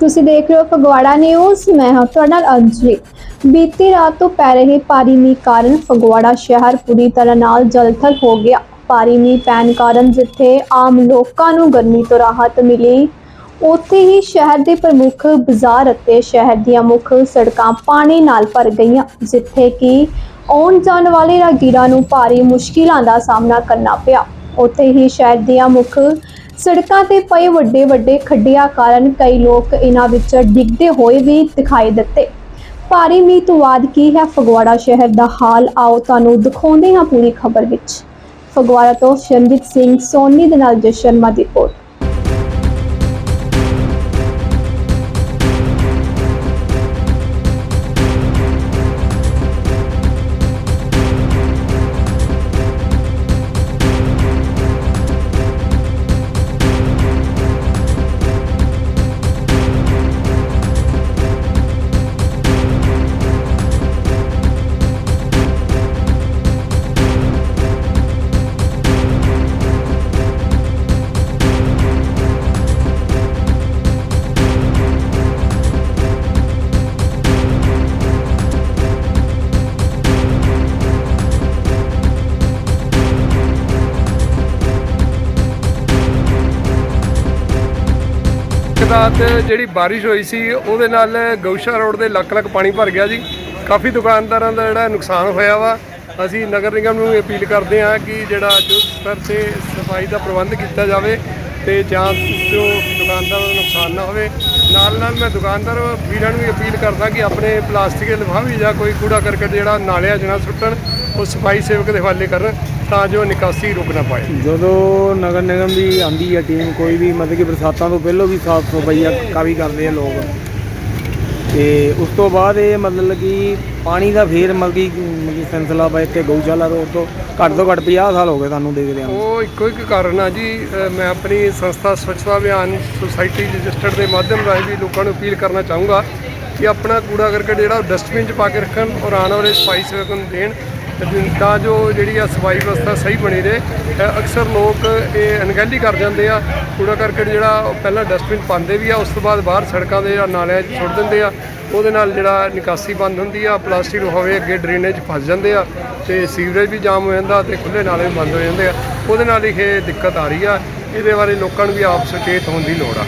ਤੁਸੀਂ ਦੇਖ ਰਹੇ ਹੋ ਫਗਵਾੜਾ ਨਿਊਜ਼, ਮੈਂ ਹਾਂ ਤੁਹਾਡੇ ਨਾਲ ਅੰਜਲੀ। ਬੀਤੀ ਰਾਤ ਤੋਂ ਪੈ ਰਹੇ ਭਾਰੀ ਮੀਂਹ ਕਾਰਨ ਫਗਵਾੜਾ ਸ਼ਹਿਰ ਪੂਰੀ ਤਰ੍ਹਾਂ ਨਾਲ ਜਲਥਲ ਹੋ ਗਿਆ। ਭਾਰੀ ਮੀਂਹ ਪੈਣ ਕਾਰਨ ਜਿੱਥੇ ਆਮ ਲੋਕਾਂ ਨੂੰ ਗਰਮੀ ਤੋਂ ਰਾਹਤ ਮਿਲੀ, ਉੱਥੇ ਹੀ ਸ਼ਹਿਰ ਦੇ ਪ੍ਰਮੁੱਖ ਬਾਜ਼ਾਰ ਅਤੇ ਸ਼ਹਿਰ ਦੀਆਂ ਮੁੱਖ ਸੜਕਾਂ ਪਾਣੀ ਨਾਲ ਭਰ ਗਈਆਂ, ਜਿੱਥੇ ਕਿ ਆਉਣ ਜਾਣ ਵਾਲੇ ਰਾਹਗੀਰਾਂ ਨੂੰ ਭਾਰੀ ਮੁਸ਼ਕਿਲਾਂ ਦਾ ਸਾਹਮਣਾ ਕਰਨਾ ਪਿਆ। ਉੱਥੇ ਹੀ ਸ਼ਹਿਰ ਦੀਆਂ ਮੁੱਖ ਸੜਕਾਂ ਤੇ ਪਏ ਵੱਡੇ ਵੱਡੇ ਖੱਡਿਆਂ ਕਾਰਨ ਕਈ ਲੋਕ ਇਹਨਾਂ ਵਿੱਚ ਡਿੱਗਦੇ ਹੋਏ ਵੀ ਦਿਖਾਈ ਦਿੱਤੇ। ਭਾਰੀ ਮੀਂਹ ਤੋਂ ਬਾਅਦ ਕੀ ਹੈ ਫਗਵਾੜਾ ਸ਼ਹਿਰ ਦਾ ਹਾਲ? ਆਓ ਤੁਹਾਨੂੰ ਦਿਖਾਉਂਦੇ ਹਾਂ ਪੂਰੀ ਖਬਰ ਵਿੱਚ। ਫਗਵਾੜਾ ਤੋਂ ਸ਼ਰਨਜੀਤ ਸਿੰਘ ਸੋਨੀ ਦੇ ਨਾਲ ਜਸ਼ਨ ਸ਼ਰਮਾ ਦੀ ਰਿਪੋਰਟ। ਰਾਤ ਜਿਹੜੀ ਬਾਰਿਸ਼ ਹੋਈ ਸੀ, ਉਹਦੇ ਨਾਲ ਗਊਸ਼ਾ ਰੋਡ ਦੇ ਲੱਖ ਲੱਖ ਪਾਣੀ ਭਰ ਗਿਆ ਜੀ। ਕਾਫੀ ਦੁਕਾਨਦਾਰਾਂ ਦਾ ਜਿਹੜਾ ਨੁਕਸਾਨ ਹੋਇਆ ਵਾ। ਅਸੀਂ ਨਗਰ ਨਿਗਮ ਨੂੰ ਅਪੀਲ ਕਰਦੇ ਹਾਂ ਕਿ ਜਿਹੜਾ ਜੋ ਸਤਰ ਤੇ ਸਫ਼ਾਈ ਦਾ ਪ੍ਰਬੰਧ ਕੀਤਾ ਜਾਵੇ ਤੇ ਜਾਂ ਜੋ ਦੁਕਾਨਦਾਰਾਂ ਦਾ ਨੁਕਸਾਨ ਨਾ ਹੋਵੇ। ਨਾਲ ਨਾਲ ਮੈਂ ਦੁਕਾਨਦਾਰ ਵੀਰਾਂ ਨੂੰ ਵੀ ਅਪੀਲ ਕਰਦਾ ਕਿ ਆਪਣੇ ਪਲਾਸਟਿਕ ਦੇ ਲਿਫਾਫੇ ਜਾਂ ਕੋਈ ਕੂੜਾ ਕਰਕਟ ਜਿਹੜਾ ਨਾਲਿਆਂ 'ਚ ਨਾ ਸੁੱਟਣ। ਉਹ ਸਫ਼ਾਈ ਸੇਵਕ ਦੇ ਹਵਾਲੇ ਕਰਨ ਤਾਂ ਜੋ ਨਿਕਾਸੀ ਰੁਕ ਨਾ ਪਾਏ। ਜਦੋਂ ਨਗਰ ਨਿਗਮ ਦੀ ਆਂਦੀ ਹੈ ਟੀਮ ਕੋਈ ਵੀ ਮਤਲਬ ਕਿ ਬਰਸਾਤਾਂ ਤੋਂ ਪਹਿਲਾਂ ਵੀ ਸਾਫ਼ ਸਫਾਈਆ ਕਾਫੀ ਕਰਦੇ ਆ ਲੋਕ। ਤੇ ਉਸ ਤੋਂ ਬਾਅਦ ਇਹ ਮਤਲਬ ਕਿ ਪਾਣੀ ਦਾ ਫੇਰ ਮਤਲਬ ਕਿ ਸਿਲਸਿਲਾ ਬਾ ਇੱਥੇ ਗਊਸ਼ਾਲਾ ਰੋਡ ਤੋਂ ਘੱਟ ਤੋਂ ਘੱਟ 50 ਸਾਲ ਹੋ ਗਏ ਸਾਨੂੰ ਦੇਖਦੇ ਆਂ। ਉਹ ਇੱਕੋ ਇੱਕ ਕਾਰਨ ਆ ਜੀ ਮੈਂ ਆਪਣੀ ਸੰਸਥਾ ਸਵੱਛਤਾ ਅਭਿਆਨ ਸੁਸਾਇਟੀ ਰਜਿਸਟਰਡ ਦੇ ਮਾਧਿਅਮ ਰਾਹੀਂ ਵੀ ਲੋਕਾਂ ਨੂੰ ਅਪੀਲ ਕਰਨਾ ਚਾਹੂੰਗਾ ਕਿ ਆਪਣਾ ਕੂੜਾ ਕਰਕਟ ਜਿਹੜਾ ਡਸਟਬਿਨ 'ਚ ਪਾ ਕੇ ਰੱਖਣ ਔਰ ਆਉਣ ਵਾਲੇ ਸਫ਼ਾਈ ਸੇਵਕਾਂ ਨੂੰ ਦੇਣ। ਤਾਂ ਜੋ ਜਿਹੜੀ ਆ ਸਫ਼ਾਈ ਵਿਵਸਥਾ ਸਹੀ ਬਣੀ ਰਹੇ। ਅਕਸਰ ਲੋਕ ਇਹ ਅਣਗਹਿਲੀ ਕਰ ਜਾਂਦੇ ਆ। ਕੂੜਾ ਕਰਕਟ ਜਿਹੜਾ ਉਹ ਪਹਿਲਾਂ ਡਸਟਬਿਨ ਪਾਉਂਦੇ ਵੀ ਆ, ਉਸ ਤੋਂ ਬਾਅਦ ਬਾਹਰ ਸੜਕਾਂ ਦੇ ਜਾਂ ਨਾਲਿਆਂ 'ਚ ਸੁੱਟ ਦਿੰਦੇ ਆ। ਉਹਦੇ ਨਾਲ ਜਿਹੜਾ ਨਿਕਾਸੀ ਬੰਦ ਹੁੰਦੀ ਆ, ਪਲਾਸਟਿਕ ਹੋਵੇ ਅੱਗੇ ਡਰੇਨੇਜ ਫਸ ਜਾਂਦੇ ਆ ਤੇ ਸੀਵਰੇਜ ਵੀ ਜਾਮ ਹੋ ਜਾਂਦਾ ਤੇ ਖੁੱਲੇ ਨਾਲੇ ਵੀ ਬੰਦ ਹੋ ਜਾਂਦੇ ਆ। ਉਹਦੇ ਨਾਲ ਹੀ ਇਹ ਦਿੱਕਤ ਆ ਰਹੀ ਆ। ਇਹਦੇ ਬਾਰੇ ਲੋਕਾਂ ਨੂੰ ਵੀ ਆਪ ਸੁਚੇਤ ਹੋਣ ਦੀ ਲੋੜ ਆ।